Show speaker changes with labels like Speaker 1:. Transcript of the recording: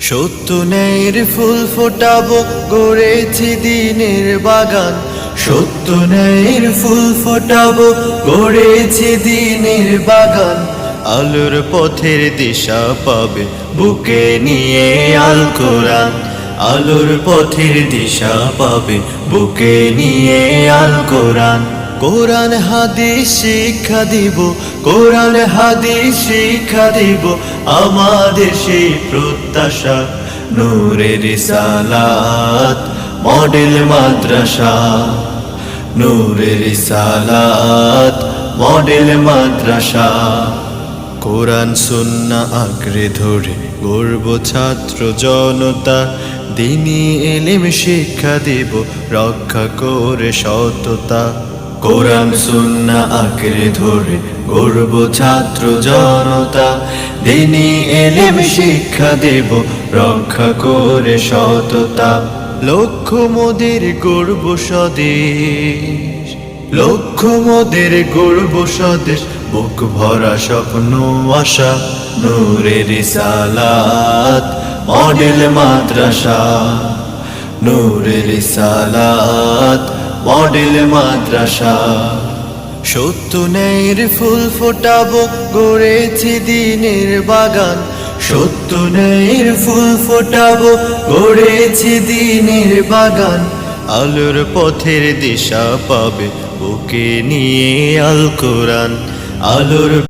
Speaker 1: সত্য ন্যায়ের ফুল ফোটাবো, গড়েছি দিনের বাগান। সত্য ন্যায়ের ফুল ফোটাবো, গড়েছি দিনের বাগান। আলোর পথের দিশা পাবে, বুকে নিয়ে আল কোরআন। আলোর পথের দিশা পাবে, বুকে নিয়ে আল কোরআন। কোরআন হাদিস শিক্ষা দিব, কোরআন হাদিস শিক্ষা দিব, আমাদের সেই প্রত্যাশা, নূরের সালাত, মডেল মাদ্রাসা। নূরের সালাত, মডেল মাদ্রাসা। কোরআন সুন্না আঁকড়ে ধরে গর্ব ছাত্র জনতা, দিনী এলিম শিক্ষা দেব, রক্ষা করে সততা। কোরআন, সুন্না, আঁকড়ে ধরে গর্ব ছাত্র জনতা। দিনী এলিম, শিক্ষা দেব, রক্ষা করে সততা। লক্ষ মোদের গর্ব স্বদেশ, লক্ষ মোদের গর্ব স্বদেশ। বুক ভরা স্বপ্ন, আশা, নূরের সালাত। মডেল মাদ্রাসা, নূরের সালাত। মডেল মাদ্রাসা। সত্য নেইর ফুল ফোটাবো, গড়েছি দিনের বাগান। সত্য নেইর ফুল ফোটাবো, গড়েছি দিনের বাগান। আলোর পথের দিশা পাবে, বুকে নিয়ে আল কোরআন। আলোর